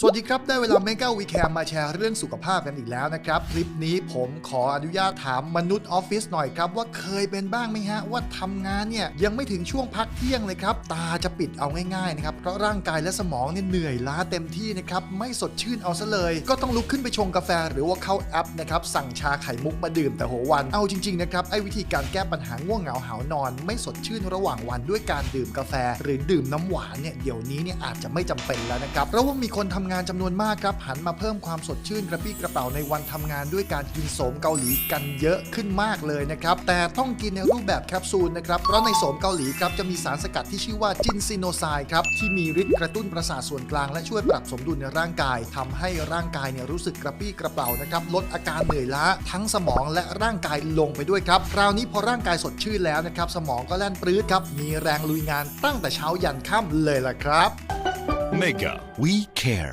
สวัสดีครับ ได้เวลา Mega w e e k e n มาแชร์เรื่องสุขภาพกันอีกแล้วนะครับ คลิปนี้ผมขออนุญาตถามมนุษย์ออฟฟิศหน่อยครับ ว่าเคยเป็นบ้างไหมฮะ ว่าทำงานเนี่ย ยังไม่ถึงช่วงพักเที่ยงเลยครับ ตาจะปิดเอาง่ายๆนะครับ เพราะร่างกายและสมองเนี่ยเหนื่อยล้าเต็มที่นะครับ ไม่สดชื่นเอาซะเลย ก็ต้องลุกขึ้นไปชงกาแฟหรือว่าเข้าแอปนะครับ สั่งชาไข่มุกมาดื่มแต่หัววันเอาจริงๆนะครับไอ้วิธีการแก้ปัญหาง่วงเหงาหานอน ไม่สดชื่นระหว่างวันด้วยการดื่มกาแฟ หรือดื่มน้ำหวานเนี่ยเดี๋ยวนี้เนี่ยอาจจะไม่จำเป็นแล้วนะครับเพราะว่ามีคนทำงานจำนวนมากครับ หันมาเพิ่มความสดชื่นกระปรี้กระเป๋าในวันทำงานด้วยการกินโสมเกาหลีกันเยอะขึ้นมากเลยนะครับ แต่ต้องกินในรูปแบบแคปซูลนะครับ เพราะในโสมเกาหลีครับจะมีสารสกัดที่ชื่อว่าจินซิโนไซด์ครับที่มีฤทธิ์กระตุ้นประสาทส่วนกลางและช่วยปรับสมดุลในร่างกายทำให้ร่างกายเนี่ยรู้สึกกระปรี้กระเป๋านะครับลดอาการเหนื่อยล้าทั้งสมองและร่างกายลงไปด้วยครับคราวนี้พอร่างกายสดชื่นแล้วนะครับสมองก็แล่นปรื้ดครับมีแรงลุยงานตั้งแต่เช้ายันค่ำเลยล่ะครับ Mega We Care